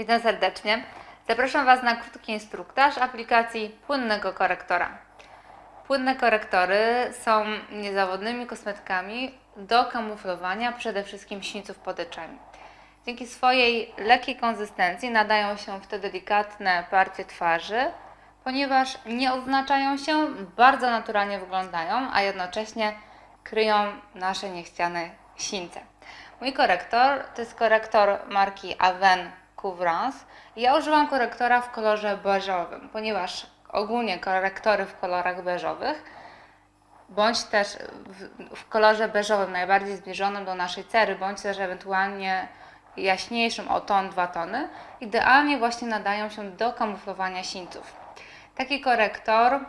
Witam serdecznie. Zapraszam Was na krótki instruktaż aplikacji płynnego korektora. Płynne korektory są niezawodnymi kosmetykami do kamuflowania przede wszystkim sińców pod. Dzięki swojej lekkiej konsystencji nadają się w te delikatne partie twarzy, ponieważ nie oznaczają się, bardzo naturalnie wyglądają, a jednocześnie kryją nasze niechciane sińce. Mój korektor to jest korektor marki Aven Ja używam korektora w kolorze beżowym, ponieważ ogólnie korektory w kolorach beżowych bądź też w, w kolorze beżowym najbardziej zbliżonym do naszej cery, bądź też ewentualnie jaśniejszym o ton, dwa tony, idealnie właśnie nadają się do kamuflowania sińców. Taki korektor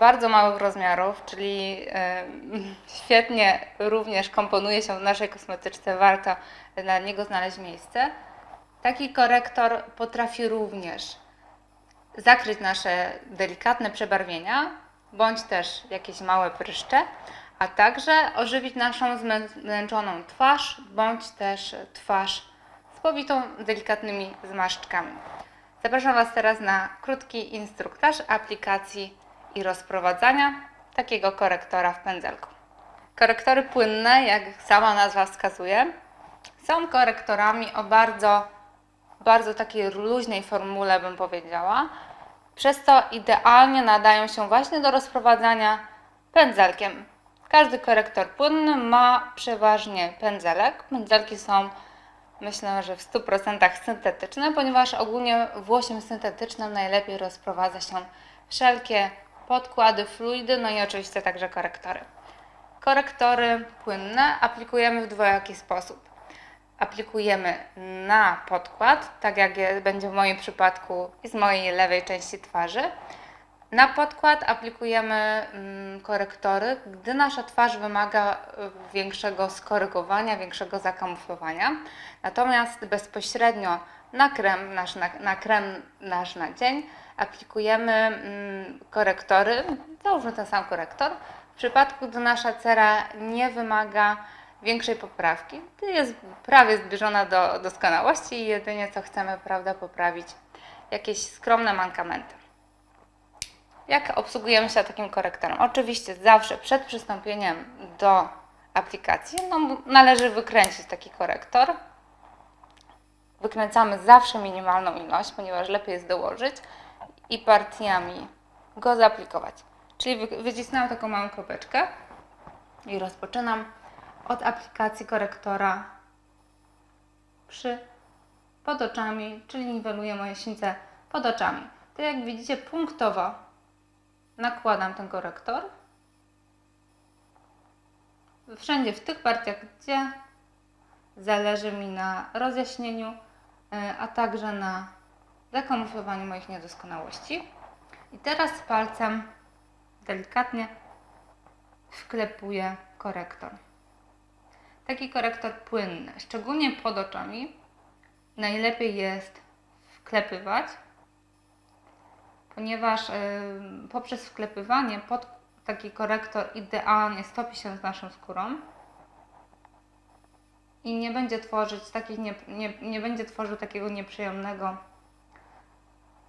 bardzo małych rozmiarów, czyli e, świetnie również komponuje się w naszej kosmetyczce, warto dla niego znaleźć miejsce. Taki korektor potrafi również zakryć nasze delikatne przebarwienia, bądź też jakieś małe pryszcze, a także ożywić naszą zmęczoną twarz, bądź też twarz z powitą delikatnymi zmarszczkami. Zapraszam Was teraz na krótki instruktaż aplikacji i rozprowadzania takiego korektora w pędzelku. Korektory płynne, jak sama nazwa wskazuje, są korektorami o bardzo, bardzo takiej luźnej formule, bym powiedziała. Przez to idealnie nadają się właśnie do rozprowadzania pędzelkiem. Każdy korektor płynny ma przeważnie pędzelek. Pędzelki są myślę, że w 100% syntetyczne, ponieważ ogólnie włosiem syntetycznym najlepiej rozprowadza się wszelkie podkłady, fluidy, no i oczywiście także korektory. Korektory płynne aplikujemy w dwojaki sposób. Aplikujemy na podkład, tak jak będzie w moim przypadku i z mojej lewej części twarzy. Na podkład aplikujemy mm, korektory, gdy nasza twarz wymaga y, większego skorygowania, większego zakamuflowania. Natomiast bezpośrednio na krem nasz na, na, krem nasz na dzień aplikujemy mm, korektory, załóżmy ten sam korektor, w przypadku gdy nasza cera nie wymaga większej poprawki, gdy jest prawie zbliżona do doskonałości i jedynie co chcemy, prawda, poprawić jakieś skromne mankamenty. Jak obsługujemy się takim korektorem? Oczywiście zawsze przed przystąpieniem do aplikacji no, należy wykręcić taki korektor. Wykręcamy zawsze minimalną ilość, ponieważ lepiej jest dołożyć i partiami go zaaplikować. Czyli wy- wycisnęłam taką małą kropeczkę i rozpoczynam od aplikacji korektora przy pod oczami, czyli niweluję moje sińce pod oczami. To jak widzicie punktowo nakładam ten korektor. Wszędzie w tych partiach, gdzie zależy mi na rozjaśnieniu, e, a także na zakamuflowaniu moich niedoskonałości. I teraz palcem delikatnie wklepuję korektor. Taki korektor płynny, szczególnie pod oczami, najlepiej jest wklepywać, ponieważ y, poprzez wklepywanie pod taki korektor idealnie stopi się z naszą skórą i nie będzie tworzyć takich nie, nie, nie będzie tworzył takiego nieprzyjemnego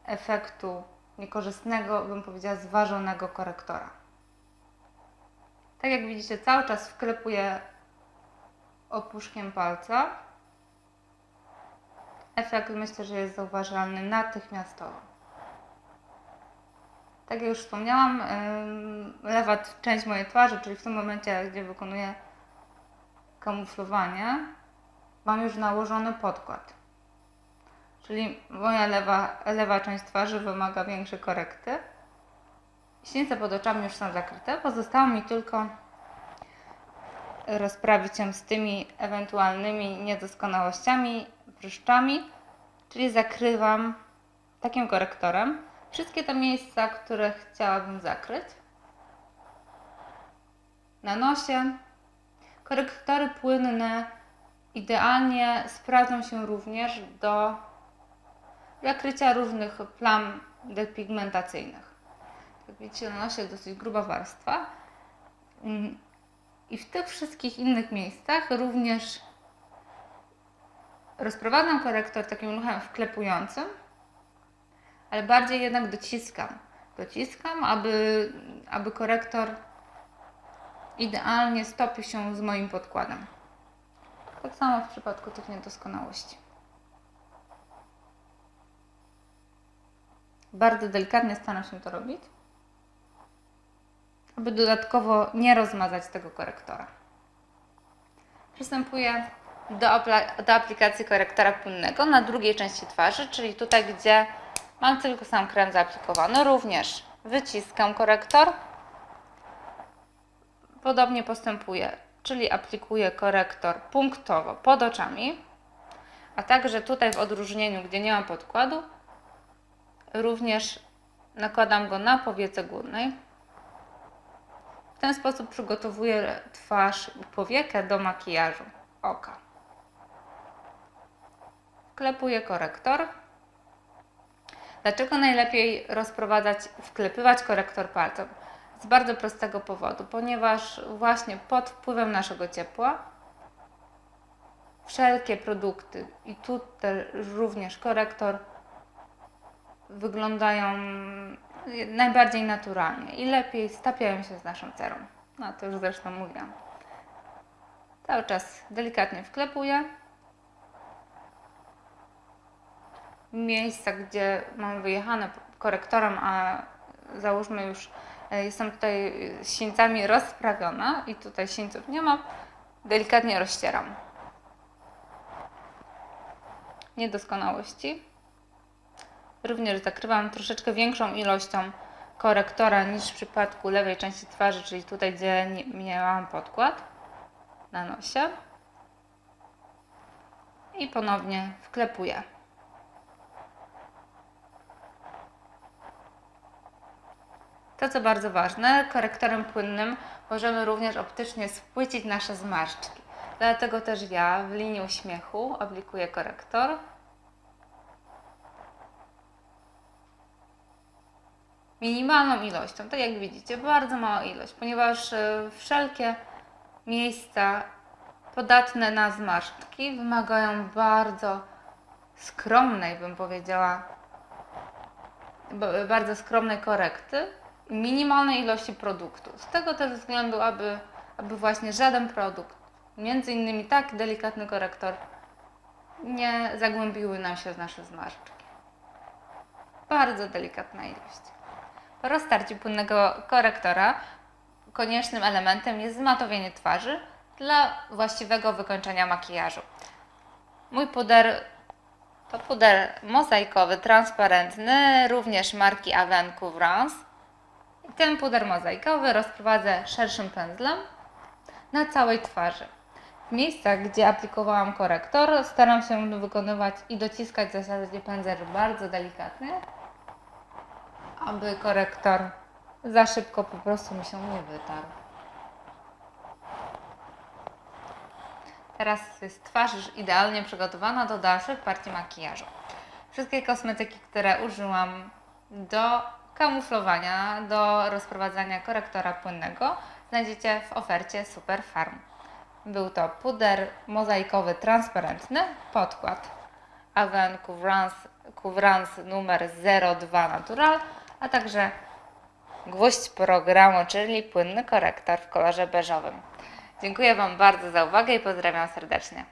efektu niekorzystnego, bym powiedziała, zważonego korektora. Tak jak widzicie, cały czas wklepuję opuszkiem palca. Efekt myślę, że jest zauważalny natychmiastowo. Tak jak już wspomniałam, lewa część mojej twarzy, czyli w tym momencie, gdzie wykonuję kamuflowanie, mam już nałożony podkład. Czyli moja lewa, lewa część twarzy wymaga większej korekty. Sińce pod oczami już są zakryte. Pozostało mi tylko rozprawić się z tymi ewentualnymi niedoskonałościami, pryszczami, czyli zakrywam takim korektorem wszystkie te miejsca, które chciałabym zakryć. Na nosie. Korektory płynne idealnie sprawdzą się również do zakrycia różnych plam depigmentacyjnych. Jak widzicie, na nosie dosyć gruba warstwa. I w tych wszystkich innych miejscach również rozprowadzam korektor takim ruchem wklepującym, ale bardziej jednak dociskam. Dociskam, aby, aby korektor idealnie stopił się z moim podkładem. Tak samo w przypadku tych niedoskonałości. Bardzo delikatnie staram się to robić, aby dodatkowo nie rozmazać tego korektora. Przystępuję do, do aplikacji korektora płynnego na drugiej części twarzy, czyli tutaj, gdzie mam tylko sam krem zaaplikowany. Również wyciskam korektor. Podobnie postępuję, czyli aplikuję korektor punktowo pod oczami, a także tutaj w odróżnieniu, gdzie nie mam podkładu, również nakładam go na powiece górnej. Ten sposób przygotowuję twarz i powiekę do makijażu oka. Wklepuję korektor. Dlaczego najlepiej rozprowadzać, wklepywać korektor palcem? Z bardzo prostego powodu, ponieważ właśnie pod wpływem naszego ciepła wszelkie produkty i tutaj również korektor wyglądają najbardziej naturalnie i lepiej stapiają się z naszą cerą. No to już zresztą mówiłam. Cały czas delikatnie wklepuję. Miejsca, gdzie mam wyjechane korektorem, a załóżmy już e, jestem tutaj sińcami rozprawiona i tutaj sińców nie mam, delikatnie rozcieram. Niedoskonałości. Również zakrywam troszeczkę większą ilością korektora niż w przypadku lewej części twarzy, czyli tutaj, gdzie miałam podkład na nosie. I ponownie wklepuję. To, co bardzo ważne, korektorem płynnym możemy również optycznie spłycić nasze zmarszczki. Dlatego też ja w linii uśmiechu aplikuję korektor. Minimalną ilością, tak jak widzicie, bardzo mała ilość, ponieważ e, wszelkie miejsca podatne na zmarszczki wymagają bardzo skromnej, bym powiedziała, bardzo skromnej korekty i minimalnej ilości produktu. Z tego też względu, aby, aby właśnie żaden produkt, między innymi tak delikatny korektor, nie zagłębiły nam się w nasze zmarszczki. Bardzo delikatna ilość. Roztarciu płynnego korektora koniecznym elementem jest zmatowienie twarzy dla właściwego wykończenia makijażu. Mój puder to puder mozaikowy, transparentny, również marki Aven Couvrance. Ten puder mozaikowy rozprowadzę szerszym pędzlem na całej twarzy. W miejscach, gdzie aplikowałam korektor, staram się wykonywać i dociskać w zasadzie pędzel bardzo delikatnie, aby korektor za szybko po prostu mi się nie wytarł. Teraz jest twarz już idealnie przygotowana do dalszych partii makijażu. Wszystkie kosmetyki, które użyłam do kamuflowania, do rozprowadzania korektora płynnego, znajdziecie w ofercie Super Farm. Był to puder mozaikowy transparentny, podkład Aven Couvrance, Couvrance numer 02 Natural, a także gwóźdź programu, czyli płynny korektor w kolorze beżowym. Dziękuję Wam bardzo za uwagę i pozdrawiam serdecznie.